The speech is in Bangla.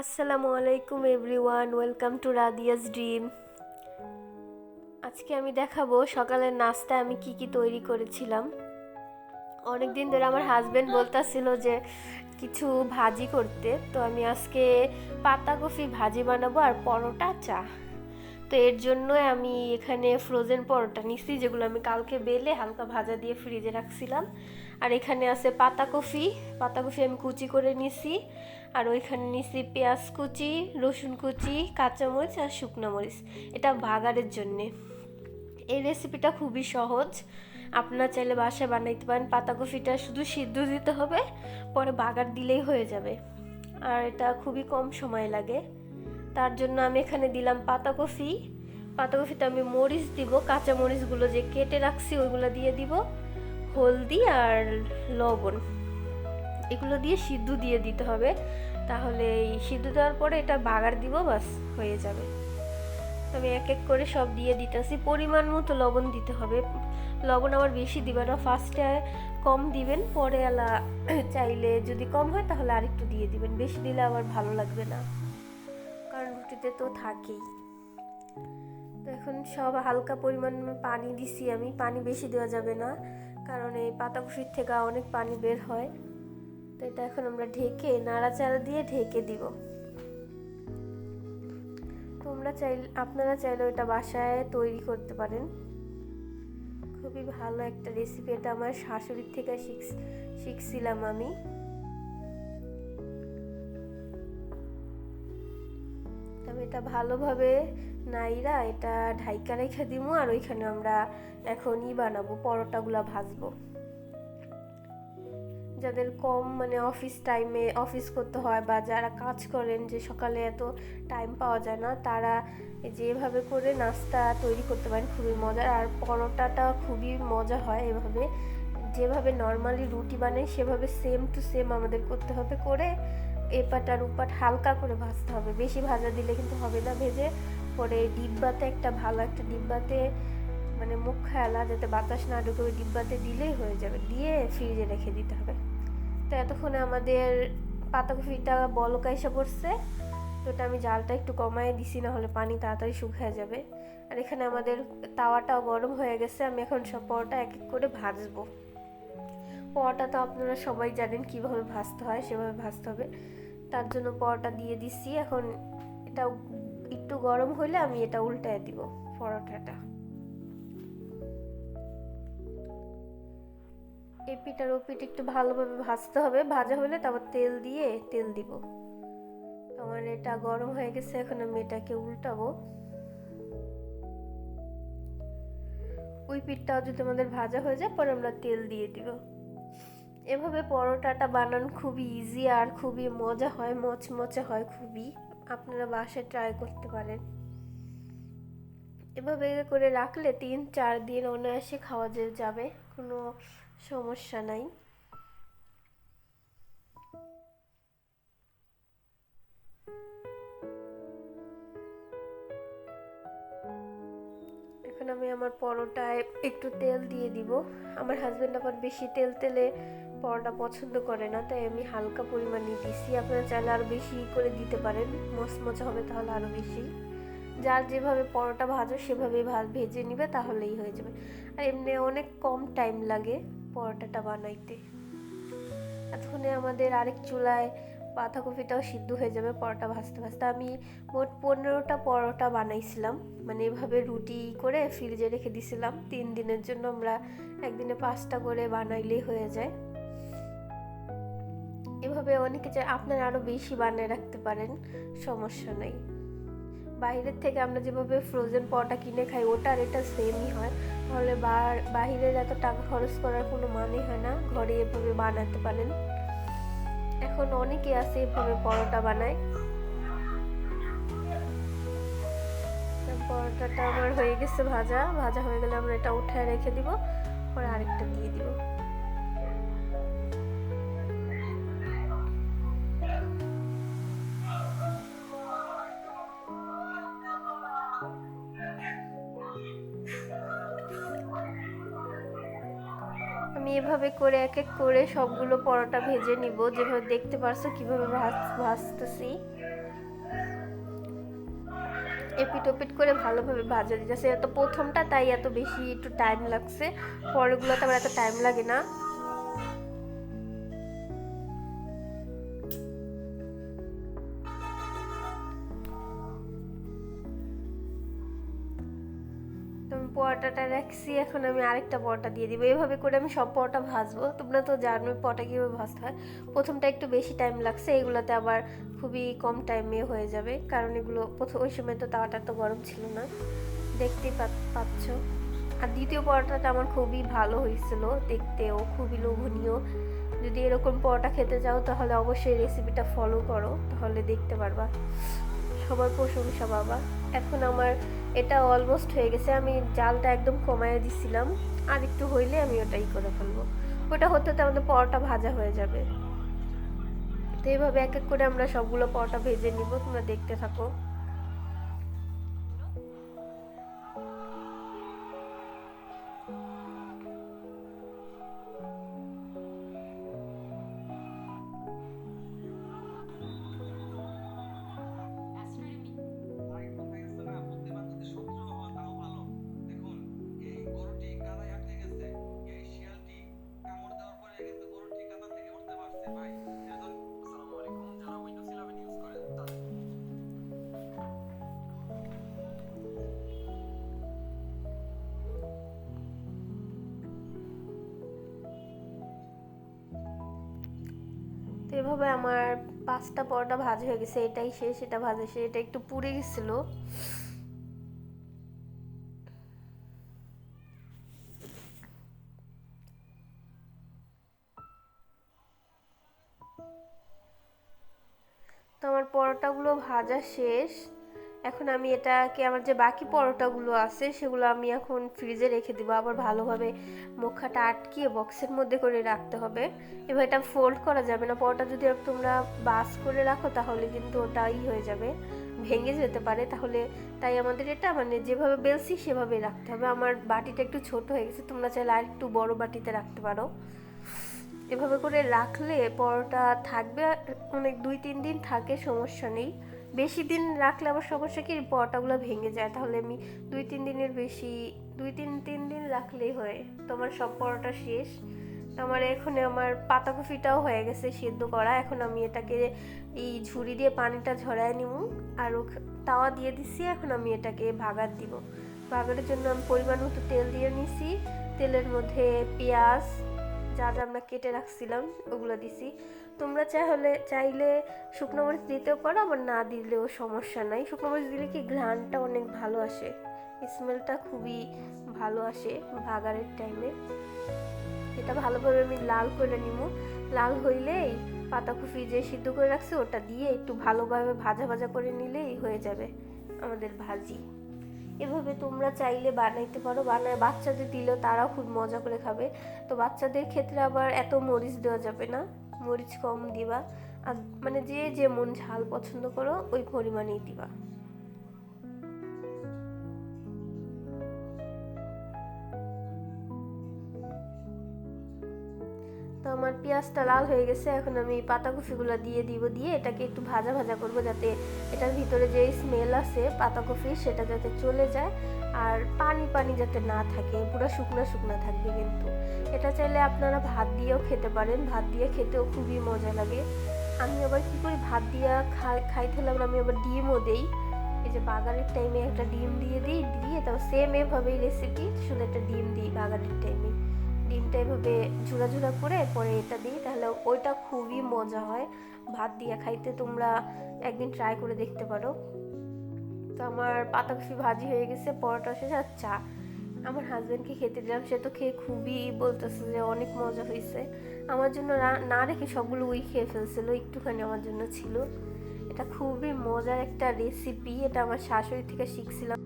আসসালামু আলাইকুম everyone, welcome to radius dream. আজকে আমি দেখাবো সকালের নাস্তায় আমি কি কি তৈরি করেছিলাম। অনেক দিন ধরে আমার হাজব্যান্ড বলতাছিল যে কিছু ভাজি করতে, তো আমি আজকে পাতাকপি ভাজি বানাবো আর পরোটা, চা। তো এর জন্য আমি এখানে ফ্রোজেন পরোটা নিছি, যেগুলো আমি কালকে বেলে হালকা ভাজা দিয়ে ফ্রিজে রাখছিলাম। আর এখানে আছে পাতাকপি পাতাকপি আমি কুচি করে নিছি। আর ওইখানে নিছি পেঁয়াজ কুচি, রসুন কুচি, কাঁচামরিচ আর শুকনো মরিচ। এটা বাগারের জন্যে। এই রেসিপিটা খুবই সহজ। আপনারা চাইলে বাসায় বানাইতে পারেন। পাতাকপিটা শুধু সিদ্ধ দিতে হবে, পরে বাগার দিলেই হয়ে যাবে। আর এটা খুবই কম সময় লাগে। তার জন্য আমি এখানে দিলাম পাতাকপি পাতাকপিতে আমি মরিচ দিব, কাঁচা মরিচগুলো যে কেটে রাখছি ওইগুলো দিয়ে দিব। হলদি আর লবণ। এগুলো দিয়ে সিদ্ধ দিয়ে দিতে হবে। তাহলে এই সিদ্ধ দেওয়ার পরে এটা বাগার দিব, বাস, হয়ে যাবে। আমি এক এক করে সব দিয়ে দিতেছি। পরিমাণ মতো লবণ দিতে হবে। লবণ আবার বেশি দিবে না, ফার্স্টে কম দিবেন, পরে চাইলে যদি কম হয় তাহলে আরেকটু দিয়ে দিবেন। বেশি দিলে আবার ভালো লাগবে না। কারণ রুটিতে তো থাকেই। তো এখন সব হালকা পরিমাণ পানি দিছি আমি। পানি বেশি দেওয়া যাবে না, কারণ এই পাতাকপির থেকে অনেক পানি বের হয়। তো এটা এখন আমরা ঢেকে, নাড়াচাড়া দিয়ে ঢেকে দিব। তোমরা চাই আপনারা চাইলেও এটা বাসায় তৈরি করতে পারেন। খুবই ভালো একটা রেসিপি এটা আমার শাশুড়ির থেকে শিখ শিখছিলাম আমি। এটা ভালোভাবে নাইরা এটা ঢাইকা রেখে দিব আর ওইখানে আমরা এখনই বানাবো, পরোটাগুলো ভাজবো। যাদের কম মানে অফিস টাইমে অফিস করতে হয় বা যারা কাজ করেন যে সকালে এত টাইম পাওয়া যায় না, তারা যেভাবে করে নাস্তা তৈরি করতে পারেন, খুবই মজার। আর পরোটাটা খুবই মজা হয় এভাবে। যেভাবে নর্মালি রুটি বানাই, সেভাবে সেম টু সেম আমাদের করতে হবে করে এপাট আর উপাট হালকা করে ভাজতে হবে। বেশি ভাজা দিলে কিন্তু হবে না, ভেজে পরে ডিব্বাতে একটা ভালো একটা ডিব্বাতে মানে মুখ খেয়ালা যাতে বাতাস না ঢুকে, ওই ডিব্বাতে দিলেই হয়ে যাবে। দিয়ে ফ্রিজে রেখে দিতে হবে। তো এতক্ষণে আমাদের পাতাকপিটা বলকা এসে পড়ছে, তো ওটা আমি জালটা একটু কমায় দিছি না হলে পানি তাড়াতাড়ি শুকিয়ে যাবে। আর এখানে আমাদের তাওয়াটাও গরম হয়ে গেছে, আমি এখন সব পরোটা এক এক করে ভাজবো। পরোটা তো আপনারা সবাই জানেন কীভাবে ভাজতে হয়, সেভাবে ভাজতে হবে। তার জন্য পরোটা দিয়ে দিচ্ছি। এখন এটা একটু গরম হলে আমি এটা উল্টায় দিব পরোটাটা। এপিট আর ওপিট একটু ভালোভাবে ভাজতে হবে। ভাজা হলে তারপর তেল দিয়ে তেল দিব। আমার এটা গরম হয়ে গেছে, এখন আমি এটাকে উল্টাবো। ওই পিঠটাও যদি আমাদের ভাজা হয়ে যায়, পরে আমরা তেল দিয়ে দিব। এভাবে পরোটাটা বানান খুবই ইজি আর খুবই মজা হয়, মচমচে হয় খুবই। আপনারা বাসায় ট্রাই করতে পারেন। এভাবে করে রাখলে তিন চার দিন অনায়াসে খাওয়া যাবে, কোনো সমস্যা নাই। এখন আমি আমার পরোটায় একটু তেল দিয়ে দিব। আমার হাজব্যান্ড আবার বেশি তেল তেলে পরোটা পছন্দ করে না, তাই আমি হালকা পরিমাণে দিছি। আপনারা চাইলে আরও বেশি করে দিতে পারেন, মচমচা হবে তাহলে আরও বেশি। যার যেভাবে পরোটা ভাজো সেভাবে ভাজ ভেজে নিবে, তাহলেই হয়ে যাবে। আর এমনি অনেক কম টাইম লাগে পরোটাটা বানাইতে। এতক্ষণে আমাদের আরেক চুলায় বাঁধাকপিটাও সিদ্ধ হয়ে যাবে পরোটা ভাজতে ভাজতে। আমি মোট পনেরোটা পরোটা বানাইছিলাম। মানে এভাবে রুটি করে ফ্রিজে রেখে দিছিলাম। তিন দিনের জন্য আমরা একদিনে পাঁচটা করে বানাইলেই হয়ে যায়। এভাবে অনেকে আপনারা আরও বেশি বানিয়ে রাখতে পারেন, সমস্যা নেই। বাইরের থেকে আমরা যেভাবে ফ্রোজেন পরোটা কিনে খাই ওটা আর এটা সেমই হয়। তাহলে বাহিরের এত টাকা খরচ করার কোনো মানে হয় না, ঘরে এভাবে বানাতে পারেন। এখন অনেকে আছে এভাবে পরোটা বানায়। পরোটাটা আমার হয়ে গেছে ভাজা ভাজা হয়ে গেলে আমরা এটা উঠায় রেখে দিব, পরে আরেকটা দিয়ে দিব। এভাবে করে এক এক করে সবগুলো পরোটা ভেজে নিব। যেভাবে দেখতে পারছ, কীভাবে ভাজ, ভাজতেছি। এপিট ওপিট করে ভালোভাবে ভাজা দিতেছে। এত প্রথমটা, তাই এত বেশি একটু টাইম লাগছে। পরেরগুলোতে আবার এত টাইম লাগে না। পরোটাটা রাখছি, এখন আমি আরেকটা পরোটা দিয়ে দিব। এভাবে করে আমি সব পরোটা ভাজবো। তোমরা তো জানো পরোটা কীভাবে ভাজতে হয়। প্রথমটা একটু বেশি টাইম লাগছে, এগুলোতে আবার খুবই কম টাইমে হয়ে যাবে। কারণ এগুলো প্রথম, ওই সময় তো তাওয়াটা তো গরম ছিল না। দেখতেই পাচ্ছ? আর দ্বিতীয় পরোটাটা আমার খুবই ভালো হয়েছিল, দেখতেও খুবই লোভনীয়। যদি এরকম পরোটা খেতে চাও, তাহলে অবশ্যই রেসিপিটা ফলো করো, তাহলে দেখতে পারবা। সবার প্রশংসা বাবা। এখন আমার এটা অলমোস্ট হয়ে গেছে, আমি জালটা একদম কমায় দিছিলাম। আর একটু হইলে আমি ওটাই করে ফেলব। ওটা হতে হতে আমাদের পরোটা ভাজা হয়ে যাবে। তো এইভাবে এক এক করে আমরা সবগুলো পরোটা ভেজে নিব, তোমরা দেখতে থাকো। এভাবে আমার পাঁচটা পরোটা ভাজ হয়ে গেছে, এটাই শেষ, এটা ভাজা শেষ, এটা একটু পুড়ে গেছিল। তো আমার পরোটাগুলো ভাজা শেষ। এখন আমি এটাকে আমার যে বাকি পরোটাগুলো আছে, সেগুলো আমি এখন ফ্রিজে রেখে দিব। আবার ভালোভাবে মুখাটা আটকিয়ে বক্সের মধ্যে করে রাখতে হবে। এবার এটা ফোল্ড করা যাবে না। পরোটা যদি তোমরা বাস করে রাখো, তাহলে কিন্তু ওটাই হয়ে যাবে। ভেঙে যেতে পারে। তাহলে তাই আমাদের এটা মানে যেভাবে বেলছি সেভাবেই রাখতে হবে। আমার বাটিটা একটু ছোট হয়ে গেছে। তোমরা চাইলে আর একটু বড় বাটিতে রাখতে পারো। এভাবে করে রাখলে পরোটা থাকবে। অনেক দুই, তিন দিন থাকে, সমস্যা নেই। বেশি দিন রাখলে আবার সমস্যা কি? পরোটাগুলো ভেঙে যায়। তাহলে আমি দুই, তিন দিনের বেশি, দুই, তিন তিন দিন রাখলেই হয়। তোমার সব পরোটা শেষ। আমার এখন আমার পাতাকপিটাও হয়ে গেছে সিদ্ধ করা। এখন আমি এটাকে এই ঝুড়ি দিয়ে পানিটা ঝরায় নিব আর তাওয়া দিয়ে দিছি। এখন আমি এটাকে ভাগার দিব। ভাগারের জন্য আমি পরিমাণ মতো তেল দিয়ে নিছি। তেলের মধ্যে পেঁয়াজ যা যা আমরা কেটে রাখছিলাম, ওগুলো দিছি। তোমরা চাইলে চাইলে শুকনো মরিচ দিতেও পারো, আবার না দিলেও সমস্যা নাই। শুকনো মরিচ দিলে কি ঘ্রাণটা অনেক ভালো আসে? স্মেলটা খুবই ভালো আসে ভাগারের টাইমে এটা ভালোভাবে আমি লাল করে নিব। লাল হইলেই পাতাকপি যে সিদ্ধ করে রাখছি, ওটা দিয়ে একটু ভালোভাবে ভাজা ভাজা করে নিলেই হয়ে যাবে আমাদের ভাজি। এভাবে তোমরা চাইলে বানাইতে পারো। বানায় বাচ্চাদের দিলেও তারাও খুব মজা করে খাবে। তো বাচ্চাদের ক্ষেত্রে আবার এত মরিচ দেওয়া যাবে না। মরিচ কম দিবা। আর মানে যে যেমন ঝাল পছন্দ করো, ওই পরিমাণেই দিবা। আমার পেঁয়াজটা লাল হয়ে গেছে, এখন আমি পাতাকপিগুলো দিয়ে দিব, দিয়ে এটাকে একটু ভাজা ভাজা করব যাতে এটার ভিতরে যে স্মেল আছে পাতাকপি সেটা যাতে চলে যায় আর পানি পানি যাতে না থাকে, পুরো শুকনো শুকনো থাকবে কিন্তু। এটা চাইলে আপনারা ভাত দিয়েও খেতে পারেন, ভাত দিয়ে খেতেও খুবই মজা লাগে। আমি আবার কী করি, ভাত দিয়ে খাই খাইতে হলে আমি আবার ডিমও দেই। এই যে বাগানের টাইমে একটা ডিম দিয়ে দিই, দিয়ে তারপর সেম এভাবেই রেসিপি শুধু একটা ডিম দিই বাগানের টাইমে ডিমটা এভাবে ঝুড়া ঝুড়া করে পরে এটা দিই তাহলে ওইটা খুবই মজা হয়। ভাত দিয়ে খাইতে তোমরা একদিন ট্রাই করে দেখতে পারো। তো আমার পাতা পাতাকপি ভাজি হয়ে গেছে, পরোটা শেষ আর চা। আমার হাজব্যান্ডকে খেতে দিলাম, সে তো খেয়ে খুবই বলতেছে যে অনেক মজা হয়েছে আমার জন্য না- রেখে সবগুলো উই খেয়ে ফেলছিল, একটুখানি আমার জন্য ছিল। এটা খুবই মজার একটা রেসিপি এটা আমার শাশুড়ি থেকে শিখছিলাম।